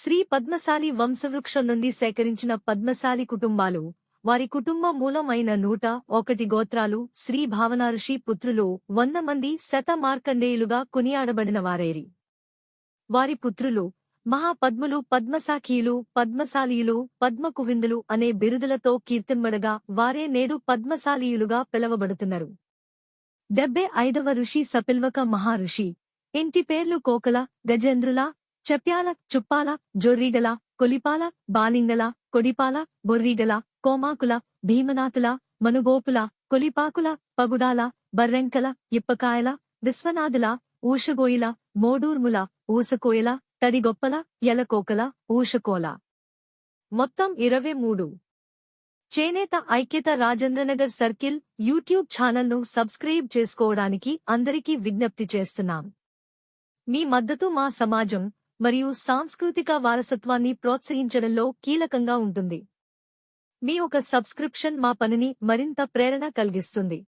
శ్రీ పద్మశాలి వంశవృక్షం నుండి సేకరించిన పద్మశాలి కుటుంబాలు వారి కుటుంబ మూలం అయిన నూట ఒకటి గోత్రాలు శ్రీ భావనాఋషి పుత్రులు వంద మంది శత మార్కండేయులుగా కొనియాడబడిన వారేరి వారి పుత్రులు మహాపద్ములు పద్మసాఖీయులు పద్మశాలీయులు పద్మకువిందులు అనే బిరుదులతో కీర్తింబడగా వారే నేడు పద్మశాలీయులుగా పిలవబడుతున్నారు. డెబ్బై ఐదవ ఋషి సపిల్వక మహాఋషి ఇంటి పేర్లు కోకల గజేంద్రుల చెప్యాల చుప్పాల జొర్రీగల కొలిపాల బాలింగల కొడిపాల బొర్రీగల కోమాకుల భీమనాథుల మనుగోపుల కొలిపాకుల పగుడాల బర్రెంకల ఇప్పకాయల విశ్వనాథుల ఊషగోయిల మోడూర్ముల ఊసకోయల తడిగొప్పల ఎలకోకల ఊషకోల. మొత్తం ఇరవై మూడు. చేనేత ఐక్యత రాజేంద్రనగర్ సర్కిల్ యూట్యూబ్ ఛానల్ను సబ్స్క్రైబ్ చేసుకోవడానికి అందరికీ విజ్ఞప్తి చేస్తున్నాం. మీ మద్దతు మా సమాజం మరియు సాంస్కృతిక వారసత్వాన్ని ప్రోత్సహించడంలో కీలకంగా ఉంటుంది. మీ ఒక సబ్స్క్రిప్షన్ మా పనిని మరింత ప్రేరణ కలిగిస్తుంది.